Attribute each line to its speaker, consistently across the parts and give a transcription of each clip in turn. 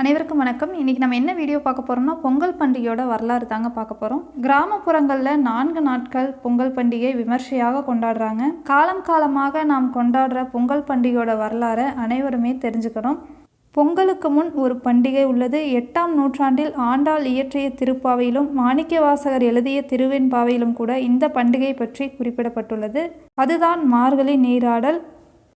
Speaker 1: அனைவருக்கும் வணக்கம். இன்றைக்கி நம்ம என்ன வீடியோ பார்க்க போகிறோம்னா பொங்கல் பண்டிகையோட வரலாறு தாங்க பார்க்க போகிறோம் கிராமப்புறங்களில் நான்கு நாட்கள் பொங்கல் பண்டிகை விமர்சையாக கொண்டாடுறாங்க. காலம் காலமாக நாம் கொண்டாடுற பொங்கல் பண்டிகையோட வரலாறை அனைவருமே தெரிஞ்சுக்கணும். பொங்கலுக்கு முன் ஒரு பண்டிகை உள்ளது. எட்டாம் நூற்றாண்டில் ஆண்டாள் இயற்றிய திருப்பாவையிலும் மாணிக்கவாசகர் எழுதிய திருவெண்பாவையிலும் கூட இந்த பண்டிகை பற்றி குறிப்பிடப்பட்டுள்ளது. அதுதான் மார்கழி நீராடல்.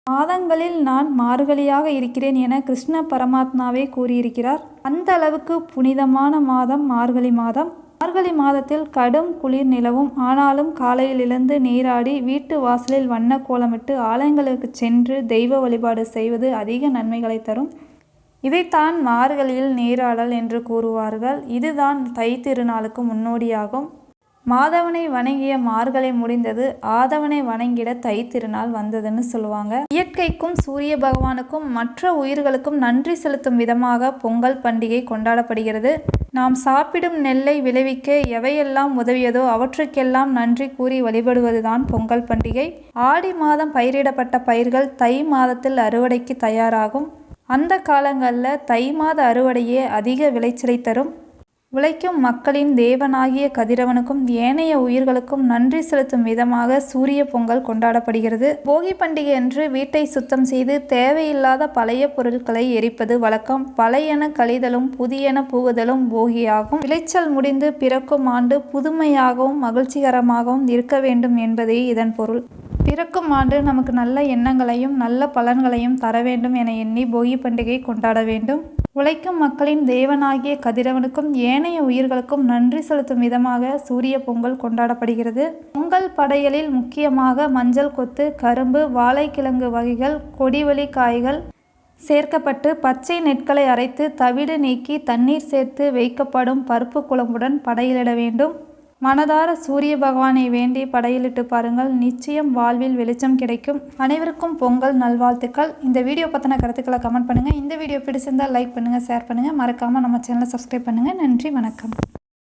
Speaker 1: மாதங்களில் நான் மார்கழியாக இருக்கிறேன் என கிருஷ்ண பரமாத்மாவே கூறியிருக்கிறார். அந்த அளவுக்கு புனிதமான மாதம் மார்கழி மாதம். மார்கழி மாதத்தில் கடும் குளிர் நிலவும். ஆனாலும் காலையில் எழுந்து நீராடி வீட்டு வாசலில் வண்ண கோலமிட்டு ஆலயங்களுக்கு சென்று தெய்வ வழிபாடு செய்வது அதிக நன்மைகளை தரும். இதைத்தான் மார்கழியில் நீராடல் என்று கூறுவார்கள். இதுதான் தை திருநாளுக்கு முன்னோடியாகும். மாதவனை வணங்கிய மார்கழி முடிந்தது ஆதவனை வணங்கிட தை திருநாள் வந்ததுன்னு சொல்லுவாங்க. இயற்கைக்கும் சூரிய பகவானுக்கும் மற்ற உயிர்களுக்கும் நன்றி செலுத்தும் விதமாக பொங்கல் பண்டிகை கொண்டாடப்படுகிறது. நாம் சாப்பிடும் நெல்லை விளைவிக்க எவையெல்லாம் உதவியதோ அவற்றுக்கெல்லாம் நன்றி கூறி வழிபடுவதுதான் பொங்கல் பண்டிகை. ஆடி மாதம் பயிரிடப்பட்ட பயிர்கள் தை மாதத்தில் அறுவடைக்கு தயாராகும். அந்த காலங்களில் தை மாத அறுவடையே அதிக விளைச்சலை தரும். உழைக்கும் மக்களின் தேவனாகிய கதிரவனுக்கும் ஏனைய உயிர்களுக்கும் நன்றி செலுத்தும் விதமாக சூரிய பொங்கல் கொண்டாடப்படுகிறது. போகி பண்டிகை அன்று வீட்டை சுத்தம் செய்து தேவையில்லாத பழைய பொருட்களை எரிப்பது வழக்கம். பழையன கழிதலும் புதியன புகுதலும் போகியாகும். விளைச்சல் முடிந்து பிறக்கும் ஆண்டு புதுமையாகவும் மகிழ்ச்சிகரமாகவும் இருக்க வேண்டும் என்பதே இதன் பொருள். பிறக்கும் ஆண்டு நமக்கு நல்ல எண்ணங்களையும் நல்ல பலன்களையும் தர வேண்டும் என எண்ணி போகி பண்டிகை கொண்டாட வேண்டும். உழைக்கும் மக்களின் தேவனாகிய கதிரவனுக்கும் ஏனைய உயிர்களுக்கும் நன்றி செலுத்தும் விதமாக சூரிய பொங்கல் கொண்டாடப்படுகிறது. பொங்கல் படையலில் முக்கியமாக மஞ்சள் கொத்து கரும்பு வாழைக்கிழங்கு வகைகள் கொடிவழி காய்கள் சேர்க்கப்பட்டு பச்சை நெற்களை அரைத்து தவிடு நீக்கி தண்ணீர் சேர்த்து வைக்கப்படும் பருப்பு குழம்புடன் படையிலிட வேண்டும். மனதார சூரிய பகவானை வேண்டி படையிலிட்டு பாருங்கள். நிச்சயம் வாழ்வில் வெளிச்சம் கிடைக்கும். அனைவருக்கும் பொங்கல் நல்வாழ்த்துக்கள். இந்த வீடியோ பற்றின கருத்துக்களை கமெண்ட் பண்ணுங்கள் இந்த வீடியோ பிடிச்சிருந்தால் லைக் பண்ணுங்கள் ஷேர் பண்ணுங்கள் மறக்காமல் நம்ம சேனலை சப்ஸ்கிரைப் பண்ணுங்கள் நன்றி வணக்கம்.